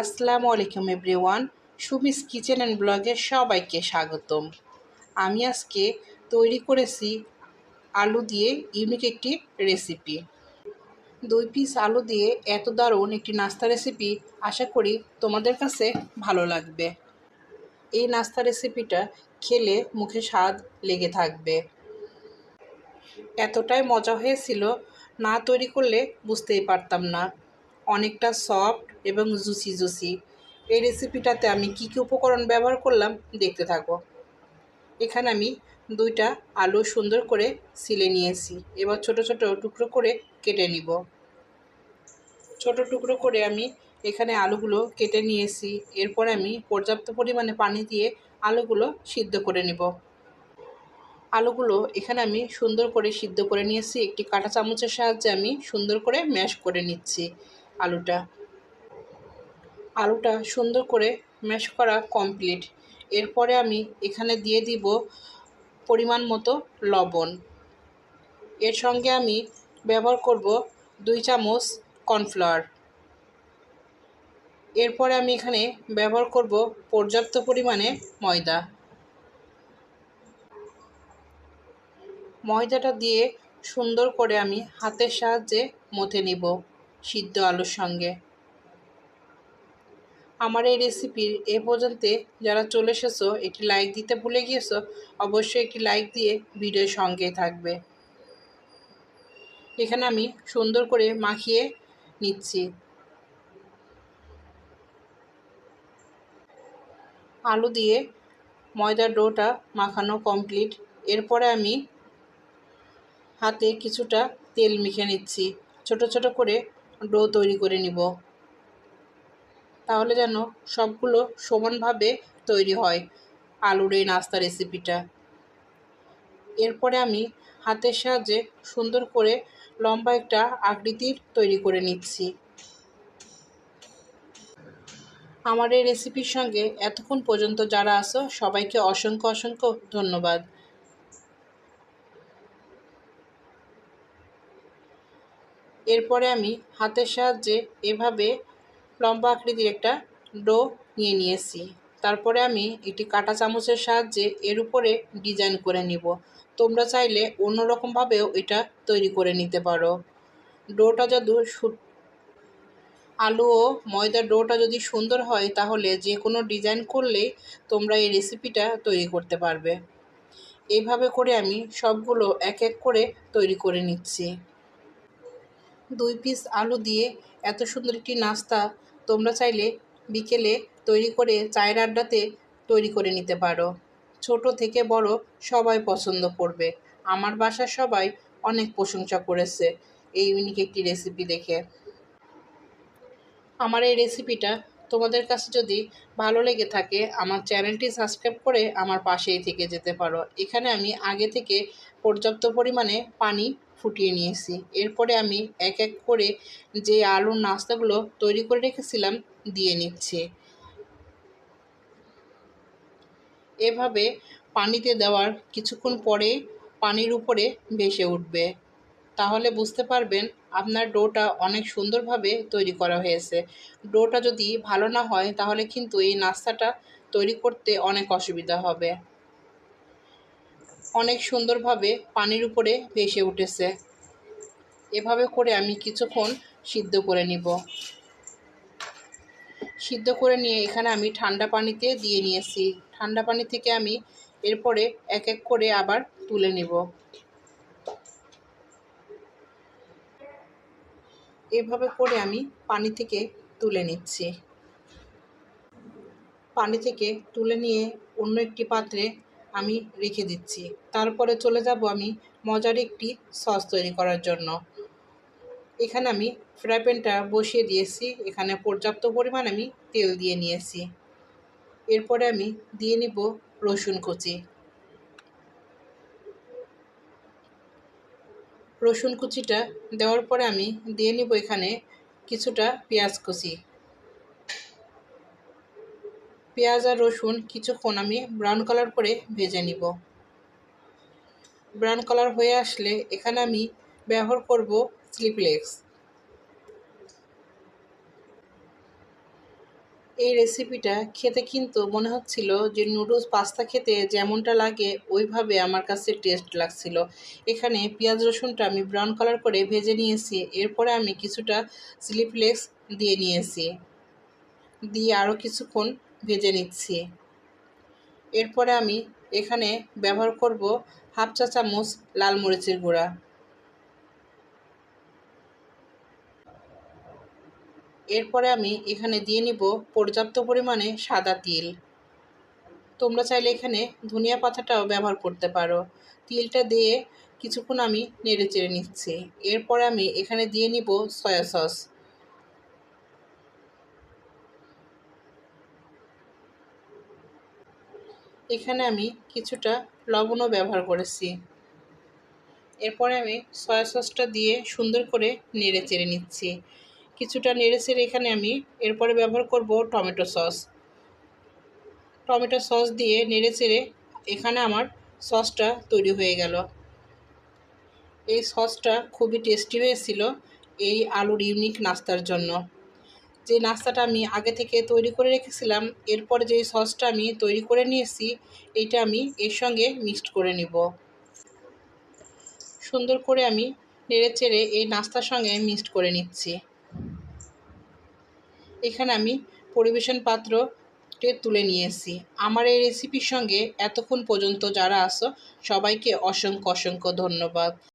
আসসালামু আলাইকুম, everyone. Sumi's kitchen and ব্লগে সবাইকে স্বাগতম। আমি আজকে তৈরি করেছি আলু দিয়ে ইউনিক একটি রেসিপি দুই পিস আলু দিয়ে এত দারুণ একটি নাস্তা রেসিপি আশা করি তোমাদের কাছে ভালো লাগবে। এই নাস্তা রেসিপিটা খেলে মুখে স্বাদ লেগে থাকবে। এতটাই মজা হয়েছিল না তৈরি করলে বুঝতেই পারতাম না। অনেকটা সফট এবং জুসি জুসি। এই রেসিপিটাতে আমি কি কি উপকরণ ব্যবহার করলাম দেখতে থাকো। এখানে আমি দুইটা আলু সুন্দর করে সিলে নিয়েছি। এবার ছোট ছোট টুকরো করে কেটে নিব। ছোট টুকরো করে আমি এখানে আলুগুলো কেটে নিয়েছি। এরপর আমি পর্যাপ্ত পরিমাণে পানি দিয়ে আলুগুলো সিদ্ধ করে নিব। আলুগুলো এখানে আমি সুন্দর করে সিদ্ধ করে নিয়েছি। একটি কাঁটা চামচের সাহায্যে আমি সুন্দর করে ম্যাশ করে নিচ্ছি। আলুটা। আলুটা সুন্দর করে ম্যাশ করা কমপ্লিট এরপরে আমি এখানে দিয়ে দিব পরিমাণ মতো লবণ। এর সঙ্গে আমি ব্যবহার করব দুই চামচ কর্নফ্লাওয়ার। এরপরে আমি এখানে ব্যবহার করব পর্যাপ্ত পরিমাণে ময়দা। ময়দাটা দিয়ে সুন্দর করে আমি হাতের সাহায্যে মথে নিব। সিদ্ধ আলুর সঙ্গে। আমার এই রেসিপির এ পর্যন্ত যারা চলে এসেছ, একটি লাইক দিতে ভুলে গিয়েছো, অবশ্যই একটি লাইক দিয়ে ভিডিওর সঙ্গে থাকবে। এখানে আমি সুন্দর করে মাখিয়ে নিচ্ছি। আলু দিয়ে ময়দার ডোটা মাখানো কমপ্লিট এরপরে আমি হাতে কিছুটা তেল মেখে নিচ্ছি। ছোট ছোট করে ডো তৈরি করে নিব। তাহলে যেন সবগুলো সমানভাবে তৈরি হয় আলুর এই নাস্তা রেসিপিটা এরপরে আমি হাতের সাহায্যে সুন্দর করে লম্বা একটা আকৃতির তৈরি করে নিচ্ছি। আমার এই রেসিপির সঙ্গে এতক্ষণ পর্যন্ত যারা আসো সবাইকে অসংখ্য অসংখ্য ধন্যবাদ। এরপরে আমি হাতের সাহায্যে এভাবে লম্বা আকৃতির একটা ডো নিয়ে নিয়েছি। তারপরে আমি একটি কাটা চামচের সাহায্যে এর উপরে ডিজাইন করে নিব। তোমরা চাইলে অন্যরকমভাবেও এটা তৈরি করে নিতে পারো। ডোটা যদি আলু ও ময়দার ডোটা যদি সুন্দর হয়, তাহলে যে কোনো ডিজাইন করলেই তোমরা এই রেসিপিটা তৈরি করতে পারবে। এইভাবে করে আমি সবগুলো এক এক করে তৈরি করে নিচ্ছি। দুই পিস আলু দিয়ে এত সুন্দর একটি নাস্তা তোমরা চাইলে বিকেলে তৈরি করে চায়ের আড্ডাতে তৈরি করে নিতে পারো। ছোট থেকে বড় সবাই পছন্দ করবে। আমার বাসার সবাই অনেক প্রশংসা করেছে এই ইউনিক একটি রেসিপি দেখে। আমার এই রেসিপিটা তোমাদের কাছে যদি ভালো লেগে থাকে, আমার চ্যানেলটি সাবস্ক্রাইব করে আমার পাশেই থেকে যেতে পারো। এখানে আমি আগে থেকে পর্যাপ্ত পরিমাণে পানি ফুটিয়ে নিয়েছি। এরপরে আমি এক এক করে যে আলুর নাস্তাগুলো তৈরি করে রেখেছিলাম, দিয়ে নিচ্ছি। এভাবে পানিতে দেওয়ার কিছুক্ষণ পরে পানির উপরে ভেসে উঠবে। তাহলে বুঝতে পারবেন, আপনার ডোটা অনেক সুন্দরভাবে তৈরি করা হয়েছে। ডোটা যদি ভালো না হয়, তাহলে কিন্তু এই নাস্তাটা তৈরি করতে অনেক অসুবিধা হবে। অনেক সুন্দরভাবে পানির উপরে ভেসে উঠেছে। এভাবে করে আমি কিছুক্ষণ সিদ্ধ করে নিব। সিদ্ধ করে নিয়ে এখানে আমি ঠান্ডা পানিতে দিয়ে নিয়েছি। ঠান্ডা পানি থেকে আমি এরপরে এক এক করে আবার তুলে নিব। এভাবে করে আমি পানি থেকে তুলে নিচ্ছি। পানি থেকে তুলে নিয়ে অন্য একটি পাত্রে আমি রেখে দিচ্ছি। তারপরে চলে যাব আমি মজার একটি সস তৈরি করার জন্য। এখানে আমি ফ্রাই প্যানটা বসিয়ে দিয়েছি। এখানে পর্যাপ্ত পরিমাণ আমি তেল দিয়ে নিয়েছি। এরপরে আমি দিয়ে নিব রসুন কুচি। রসুন কুচিটা দেওয়ার পরে আমি দিয়ে নিব এখানে কিছুটা পেঁয়াজ কুচি। পেঁয়াজ আর রসুন কিছুক্ষণ আমি ব্রাউন কালার করে ভেজে নিব। ব্রাউন কালার হয়ে আসলে এখানে আমি ব্যবহার করব স্লিপলেক্স এই রেসিপিটা খেতে কিন্তু মনে হচ্ছিল যে নুডলস পাস্তা খেতে যেমনটা লাগে, ওইভাবে আমার কাছে টেস্ট লাগছিল। এখানে পেঁয়াজ, রসুনটা আমি ব্রাউন কালার করে ভেজে নিয়েছি, এরপরে আমি কিছুটা চিলি ফ্লেক্স দিয়ে নিয়েছি। দিয়ে আরও কিছুক্ষণ ভেজে নিচ্ছি। এরপরে আমি এখানে ব্যবহার করব হাফ চা চামচ লাল মরিচের গুঁড়া। এরপরে আমি এখানে দিয়ে নিব পর্যাপ্ত পরিমাণে সাদা তিল। তোমরা চাইলে এখানে ধনিয়া পাতাটাও ব্যবহার করতে পারো। তিলটা দিয়ে কিছুক্ষণ আমি নেড়ে চেড়ে নিচ্ছি। এরপরে আমি এখানে দিয়ে নিব সয়া সস। এখানে আমি কিছুটা লবণও ব্যবহার করেছি। এরপরে আমি সয়া সসটা দিয়ে সুন্দর করে নেড়ে চেড়ে নিচ্ছি। কিছুটা নেড়ে চেড়ে এখানে আমি এরপরে ব্যবহার করব টমেটো সস। টমেটো সস দিয়ে নেড়ে চেড়ে এখানে আমার সসটা তৈরি হয়ে গেল। এই সসটা খুবই টেস্টি হয়েছিল এই আলুর ইউনিক নাস্তার জন্য। যে নাস্তাটা আমি আগে থেকে তৈরি করে রেখেছিলাম, এরপর যে সসটা আমি তৈরি করে নিয়েছি এটা আমি এর সঙ্গে মিক্সড করে নিব। সুন্দর করে আমি নেড়ে চেড়ে এই নাস্তার সঙ্গে মিক্সড করে নিচ্ছি। এখানে আমি পরিবেশন পাত্রটে তুলে নিয়েছি। আমার এই রেসিপির সঙ্গে এতক্ষণ পর্যন্ত যারা আসো সবাইকে অসংখ্য অসংখ্য ধন্যবাদ।